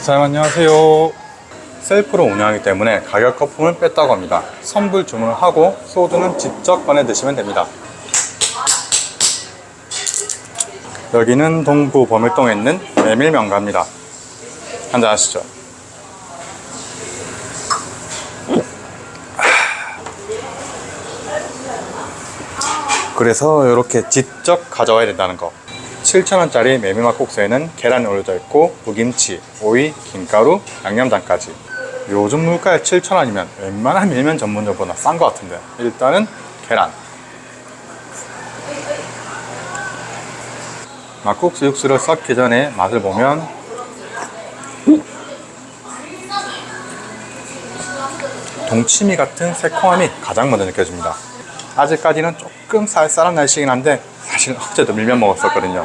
사장님 안녕하세요. 셀프로 운영하기 때문에 가격 거품을 뺐다고 합니다. 선불 주문을 하고 소주는 직접 꺼내 드시면 됩니다. 여기는 동구 범일동에 있는 메밀명가입니다. 한잔 하시죠. 그래서 이렇게 직접 가져와야 된다는 거. 7,000원짜리 메밀막국수에는 계란이 올려져 있고 무김치, 오이, 김가루, 양념장까지. 요즘 물가에 7,000원이면 웬만한 밀면 전문점보다 싼 것 같은데 일단은 계란. 막국수 육수를 섞기 전에 맛을 보면 동치미 같은 새콤함이 가장 먼저 느껴집니다. 아직까지는 조금 쌀쌀한 날씨긴 한데 사실 어제도 밀면 먹었었거든요.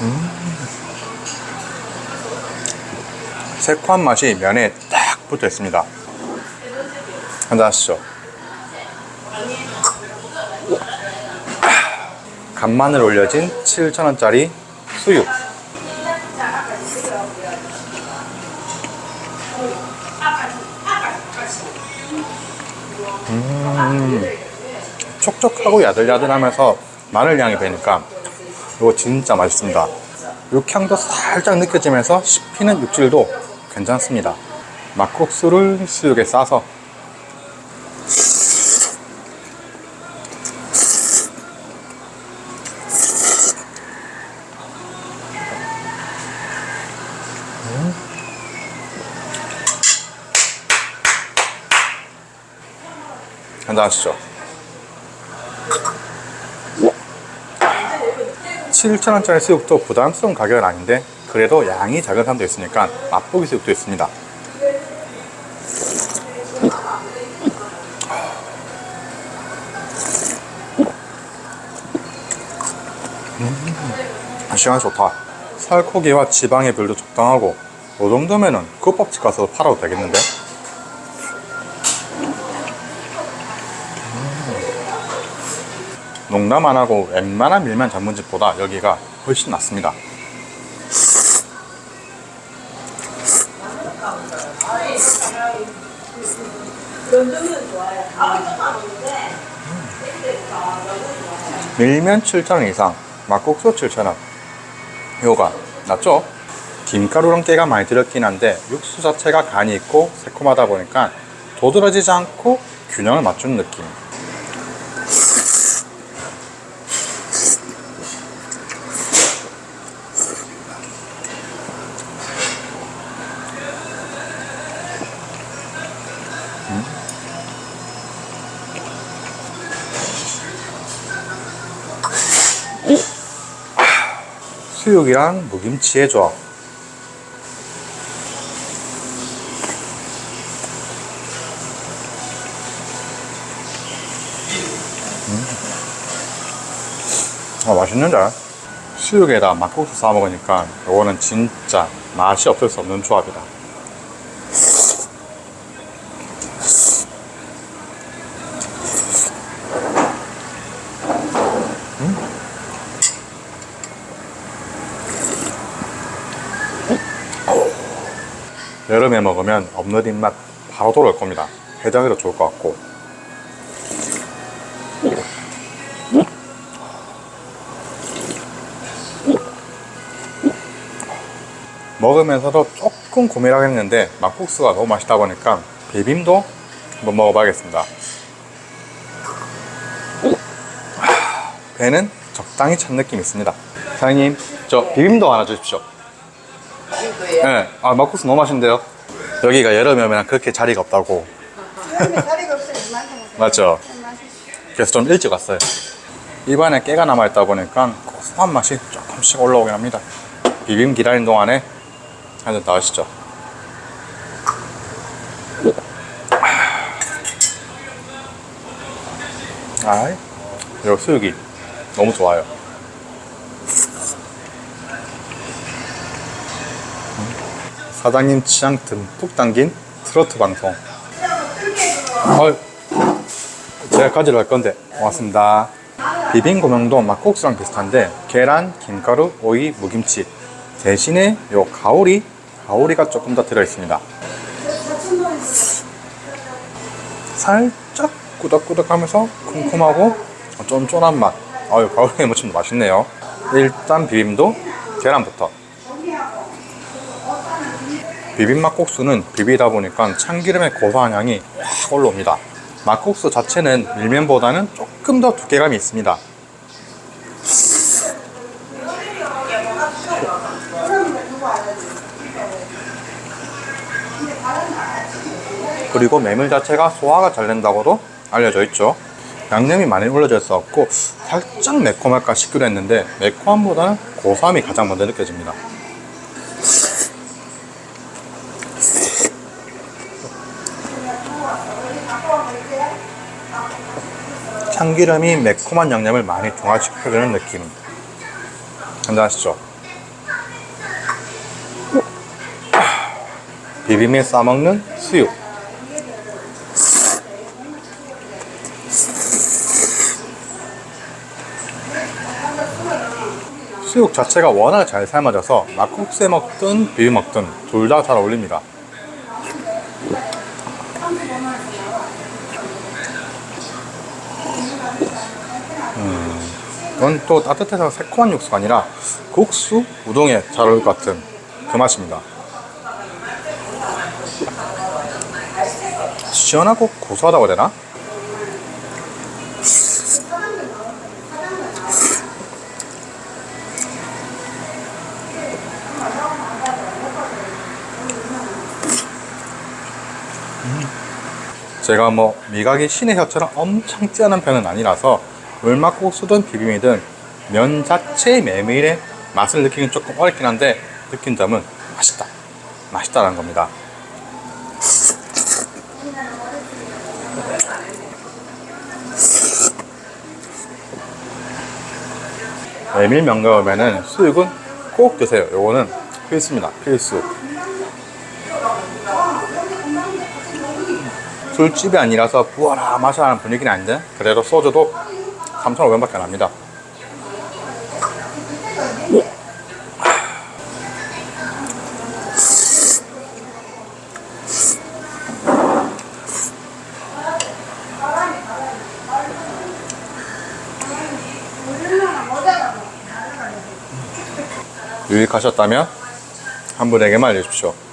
음. 새콤한 맛이 면에 딱 붙어 있습니다. 한잔 하시죠. 간마늘 올려진 7,000원짜리 수육. 음, 촉촉하고 야들야들하면서 마늘 향이 배니까 이거 진짜 맛있습니다. 육향도 살짝 느껴지면서 씹히는 육질도 괜찮습니다. 막국수를 수육에 싸서 하시죠. 7,000원짜리 수육도 부담스러운 가격은 아닌데 그래도 양이 작은 사람도 있으니까 맛보기 수육도 있습니다. 음, 시간 좋다. 살코기와 지방의 비율도 적당하고 이 정도면은 국밥집 가서 팔아도 되겠는데? 농담 안 하고 웬만한 밀면 전문집보다 여기가 훨씬 낫습니다. 밀면 7,000원 이상, 막국수 7,000원. 이거가 낫죠? 김가루랑 깨가 많이 들었긴 한데 육수 자체가 간이 있고 새콤하다 보니까 도드라지지 않고 균형을 맞추는 느낌. 수육이랑 무김치의 조합. 음. 아, 맛있는데? 수육에다 막국수 싸 먹으니까 이거는 진짜 맛이 없을 수 없는 조합이다. 여름에 먹으면 없는 입맛 바로 돌아올 겁니다. 해장에도 좋을 것 같고. 먹으면서도 조금 고민을 하겠는데 막국수가 너무 맛있다 보니까 비빔도 한번 먹어봐야겠습니다. 배는 적당히 찬 느낌이 있습니다. 사장님, 저 비빔도 하나 주십시오. 이거예요. 네, 아 막국수 너무 맛있는데요. 여기가 여름에 오면 그렇게 자리가 없다고. 자리가 없어요. 이만큼. 맞죠? 그래서 좀 일찍 왔어요. 입안에 깨가 남아있다 보니까 고소한 맛이 조금씩 올라오긴 합니다. 비빔 기다리는 동안에 한 잔 더 하시죠. 아이, 이 수육이 너무 좋아요. 사장님 취향 듬뿍 담긴 트로트 방송. 어이, 제가 가지러 갈 건데 고맙습니다. 비빔고명도 막국수랑 비슷한데 계란, 김가루, 오이, 무김치 대신에 요 가오리, 가오리가 조금 더 들어있습니다. 살짝 꾸덕꾸덕하면서 쿰쿰하고 쫀쫀한 맛. 아유 가오리 무침도 맛있네요. 일단 비빔도 계란부터. 비빔 막국수는 비비다 보니까 참기름의 고소한 향이 확 올라옵니다. 막국수 자체는 밀면보다는 조금 더 두께감이 있습니다. 그리고 메밀 자체가 소화가 잘 된다고도 알려져 있죠. 양념이 많이 올려져 있었고 살짝 매콤할까 싶기도 했는데 매콤함보다는 고소함이 가장 먼저 느껴집니다. 참기름이 매콤한 양념을 많이 중화시켜주는 느낌. 한잔하시죠. 비빔에 싸먹는 수육. 수육 자체가 워낙 잘 삶아져서 막국수에 먹든 비빔 먹든 둘 다 잘 어울립니다. 이건 또 따뜻해서 새콤한 육수가 아니라 국수, 우동에 잘 어울릴 것 같은 그 맛입니다. 시원하고 고소하다고 해야 되나? 제가 뭐 미각이 신의 혀처럼 엄청 뛰어난 편은 아니라서 물막국수든 비빔이든 면 자체의 메밀의 맛을 느끼긴 조금 어렵긴 한데 느낀 점은 맛있다. 맛있다라는 겁니다. 메밀 면가 오면은 수육은 꼭 드세요. 요거는 필수입니다. 필수. 술집이 아니라서 부어라 마셔라는 분위기는 아닌데 그래도 소주도 3,500원밖에 안 합니다. 유익하셨다면 한 분에게만 알려주십시오.